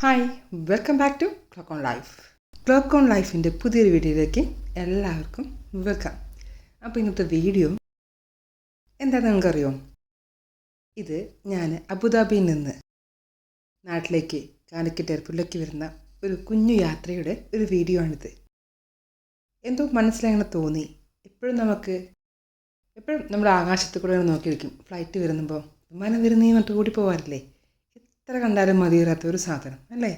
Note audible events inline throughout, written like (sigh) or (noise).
Hi welcome back to clock on life clock on ലൈഫിന്റെ പുതിയൊരു വീഡിയോയിലേക്ക് എല്ലാവർക്കും വെൽക്കം അപ്പോൾ ഇന്നത്തെ വീഡിയോ എന്താണെന്ന് നിങ്ങൾക്കറിയോ? ഇത് ഞാൻ അബുദാബിയിൽ നിന്ന് നാട്ടിലേക്ക് കാലിക്കറ്റ് എയർപോർട്ടിലേക്ക് വരുന്ന ഒരു കുഞ്ഞു യാത്രയുടെ ഒരു വീഡിയോ ആണിത്. എന്തോ മനസ്സിലങ്ങനെ തോന്നി. എപ്പോഴും നമുക്ക് എപ്പോഴും നമ്മുടെ ആകാശത്ത് കൂടെ നോക്കിയിരിക്കും. ഫ്ലൈറ്റ് വരുമ്പോൾ വിമാനം വരുന്നേ മറ്റു കൂടി പോകാറില്ലേ എത്ര കണ്ടാലും മതിയേറാത്ത ഒരു സാധനം അല്ലേ?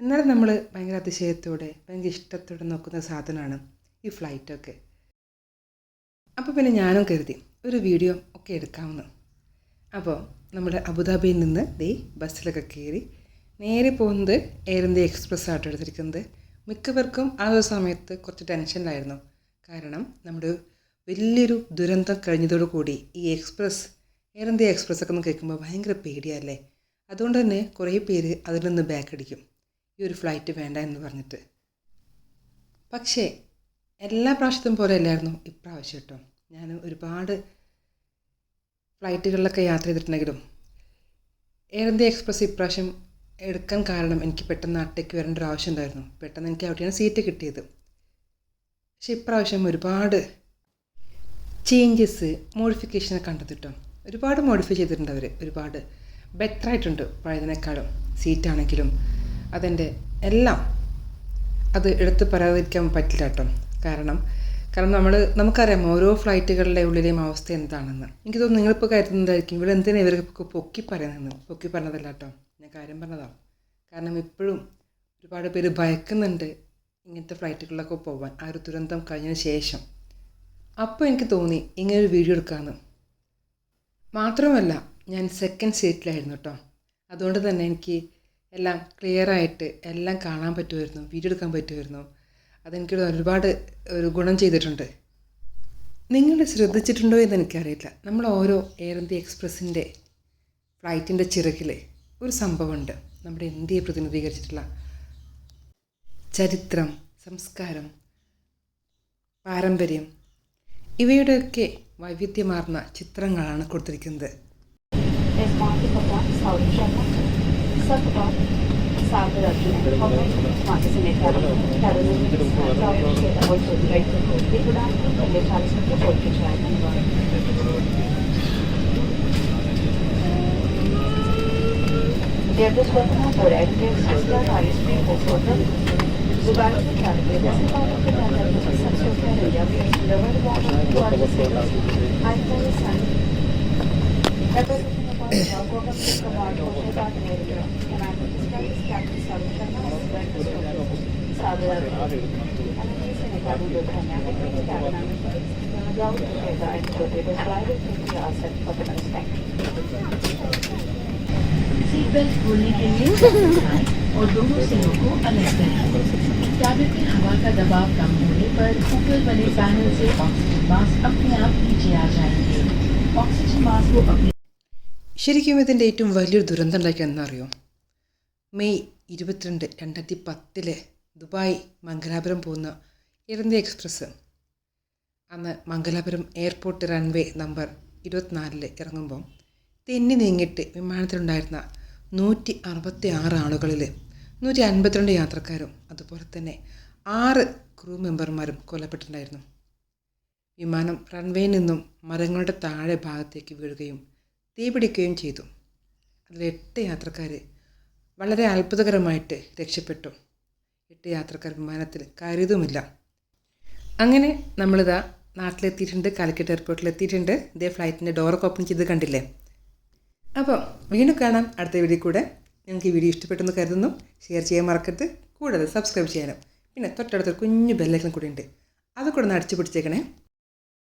എന്നാലും നമ്മൾ ഭയങ്കര അതിശയത്തോടെ ഭയങ്കര ഇഷ്ടത്തോടെ നോക്കുന്ന സാധനമാണ് ഈ ഫ്ലൈറ്റൊക്കെ. അപ്പോൾ പിന്നെ ഞാനും കരുതി ഒരു വീഡിയോ ഒക്കെ എടുക്കാമെന്ന്. അപ്പോൾ നമ്മുടെ അബുദാബിയിൽ നിന്ന് ദേ ബസ്സിലൊക്കെ കയറി നേരെ പോകുന്നത് എയർ ഇന്ത്യ എക്സ്പ്രസ് ആട്ടോ എടുത്തിരിക്കുന്നത്. മിക്കവർക്കും ആ ഒരു സമയത്ത് കുറച്ച് ടെൻഷനിലായിരുന്നു. കാരണം നമ്മുടെ വലിയൊരു ദുരന്തം കഴിഞ്ഞതോടു കൂടി ഈ എക്സ്പ്രസ് എയർ ഇന്ത്യ എക്സ്പ്രസ് ഒക്കെ ഒന്ന് കേൾക്കുമ്പോൾ ഭയങ്കര പേടിയല്ലേ അതുകൊണ്ട് തന്നെ കുറേ പേര് അതിൽ നിന്ന് ബാക്ക് അടിക്കും. ഈ ഒരു ഫ്ലൈറ്റ് വേണ്ട എന്ന് പറഞ്ഞിട്ട്. പക്ഷേ എല്ലാ പ്രാവശ്യത്തും പോലെ അല്ലായിരുന്നു ഇപ്രാവശ്യം കേട്ടോ. ഞാൻ ഒരുപാട് ഫ്ലൈറ്റുകളിലൊക്കെ യാത്ര ചെയ്തിട്ടുണ്ടെങ്കിലും എയർ ഇന്ത്യ എക്സ്പ്രസ് ഇപ്രാവശ്യം എടുക്കാൻ കാരണം എനിക്ക് പെട്ടെന്ന് നാട്ടിലേക്ക് വരേണ്ട ഒരു ആവശ്യം ഉണ്ടായിരുന്നു. പെട്ടെന്ന് എനിക്ക് അവിടെയാണ് സീറ്റ് കിട്ടിയത്. പക്ഷേ ഇപ്രാവശ്യം ഒരുപാട് ചേഞ്ചസ് മോഡിഫിക്കേഷനൊക്കെ കണ്ടെത്തിട്ടോ ഒരുപാട് മോഡിഫൈ ചെയ്തിട്ടുണ്ട് അവർ ഒരുപാട് ബെറ്റർ ആയിട്ടുണ്ട് പഴയതിനേക്കാളും. സീറ്റാണെങ്കിലും അതിന്റെ എല്ലാം അത് എടുത്ത് പറയാതിരിക്കാൻ പറ്റില്ല കേട്ടോ. കാരണം കാരണം നമ്മൾ നമുക്കറിയാം ഓരോ ഫ്ലൈറ്റുകളുടെ ഉള്ളിലെയും അവസ്ഥ എന്താണെന്ന്. എനിക്ക് തോന്നുന്നു നിങ്ങളിപ്പോൾ കരുതുന്നതായിരിക്കും ഇവിടെ എന്തിനാണ് ഇവർക്ക് പൊക്കി പറയുന്നതെന്ന്? പൊക്കി പറഞ്ഞതല്ല കേട്ടോ. ഞാൻ കാര്യം പറഞ്ഞതാണ് കാരണം ഇപ്പോഴും ഒരുപാട് പേര് ഭയക്കുന്നുണ്ട് ഇങ്ങനത്തെ ഫ്ലൈറ്റുകളിലൊക്കെ പോകാൻ ആ ഒരു ദുരന്തം കഴിഞ്ഞതിന് ശേഷം. അപ്പോൾ എനിക്ക് തോന്നി ഇങ്ങനൊരു വീഡിയോ എടുക്കാമെന്ന് മാത്രമല്ല ഞാൻ സെക്കൻഡ് സീറ്റിലായിരുന്നു കേട്ടോ. അതുകൊണ്ട് തന്നെ എനിക്ക് എല്ലാം ക്ലിയർ ആയിട്ട് എല്ലാം കാണാൻ പറ്റുമായിരുന്നു വീഡിയോ എടുക്കാൻ പറ്റുമായിരുന്നു. അതെനിക്ക് ഒരുപാട് ഒരു ഗുണം ചെയ്തിട്ടുണ്ട്. നിങ്ങൾ ശ്രദ്ധിച്ചിട്ടുണ്ടോ എന്ന് എനിക്കറിയില്ല. നമ്മൾ ഓരോ എയർ ഇന്ത്യ എക്സ്പ്രസിന്റെ ഫ്ലൈറ്റിന്റെ ചിറകിൽ ഒരു സംഭവമുണ്ട്. നമ്മുടെ ഇന്ത്യയെ പ്രതിനിധീകരിച്ചിട്ടുള്ള ചരിത്രം സംസ്കാരം പാരമ്പര്യം ഇവയുടെയൊക്കെ വൈവിധ്യമാർന്ന ചിത്രങ്ങളാണ് കൊടുത്തിരിക്കുന്നത്. Resmantika'da saldıracaklar. Satıba saldırı açılıyor. Maddesi mekanı, karının saldırışıyla oluşturuyor. Yapılan ve çalışmakta korkacak. Devletlerden sonra devletler ailesinin kontrolü Zubayrı'nın kendi devleti bağlantılarında sanksiyonlarıyla bir sınırları var. Bu arada sayılır. Ayrıca sen. Evet. Seat belt खोलने के लिए (laughs) और दोनों सिरों को अलग करें। Cabin हवा का दबाव कम होने पर ऊपर बने पैनल से ऑक्सीजन मास्क अपने आप नीचे आ जाएँगे। ऑक्सीजन मास्क को अपने ശരിക്കും ഇതിന്റെ ഏറ്റവും വലിയൊരു ദുരന്തം ഉണ്ടാക്കി എന്നറിയോ മെയ് ഇരുപത്തിരണ്ട് രണ്ടായിരത്തി പത്തിലെ ദുബായ് മംഗലാപുരം പോകുന്ന ഇന്ത്യ എക്സ്പ്രസ് അന്ന് മംഗലാപുരം എയർപോർട്ട് റൺവേ നമ്പർ ഇരുപത്തിനാലിൽ ഇറങ്ങുമ്പോൾ തെന്നി നീങ്ങിയിട്ട് വിമാനത്തിലുണ്ടായിരുന്ന നൂറ്റി അറുപത്തി ആറ് ആളുകളിൽ നൂറ്റി അൻപത്തിരണ്ട് യാത്രക്കാരും അതുപോലെ തന്നെ ആറ് ക്രൂ മെമ്പർമാരും കൊല്ലപ്പെട്ടിട്ടുണ്ടായിരുന്നു. വിമാനം റൺവേയിൽ നിന്നും മരങ്ങളുടെ താഴെ ഭാഗത്തേക്ക് വീഴുകയും തീപിടിക്കുകയും ചെയ്തു. അതിൽ എട്ട് യാത്രക്കാർ വളരെ അത്ഭുതകരമായിട്ട് രക്ഷപ്പെട്ടു. എട്ട് യാത്രക്കാർ വിമാനത്തിൽ കരുതുമില്ല അങ്ങനെ നമ്മളിതാ നാട്ടിലെത്തിയിട്ടുണ്ട് കാലിക്കറ്റ് എയർപോർട്ടിൽ എത്തിയിട്ടുണ്ട് ഇതേ ഫ്ലൈറ്റിന്റെ ഡോറൊക്കെ ഓപ്പൺ ചെയ്ത് കണ്ടില്ലേ? അപ്പോൾ വീണ്ടും കാണാം. അടുത്ത വീഡിയോ കൂടെ നിങ്ങൾക്ക് ഈ വീഡിയോ ഇഷ്ടപ്പെട്ടെന്ന് കരുതുന്നു. ഷെയർ ചെയ്യാൻ മറക്കരുത്. കൂടാതെ സബ്സ്ക്രൈബ് ചെയ്യാനും. പിന്നെ തൊട്ടടുത്തൊരു കുഞ്ഞു ബെല്ലൈക്കൻ കൂടി ഉണ്ട്. അത് ഒന്ന് അടിച്ചു പിടിച്ചേക്കണേ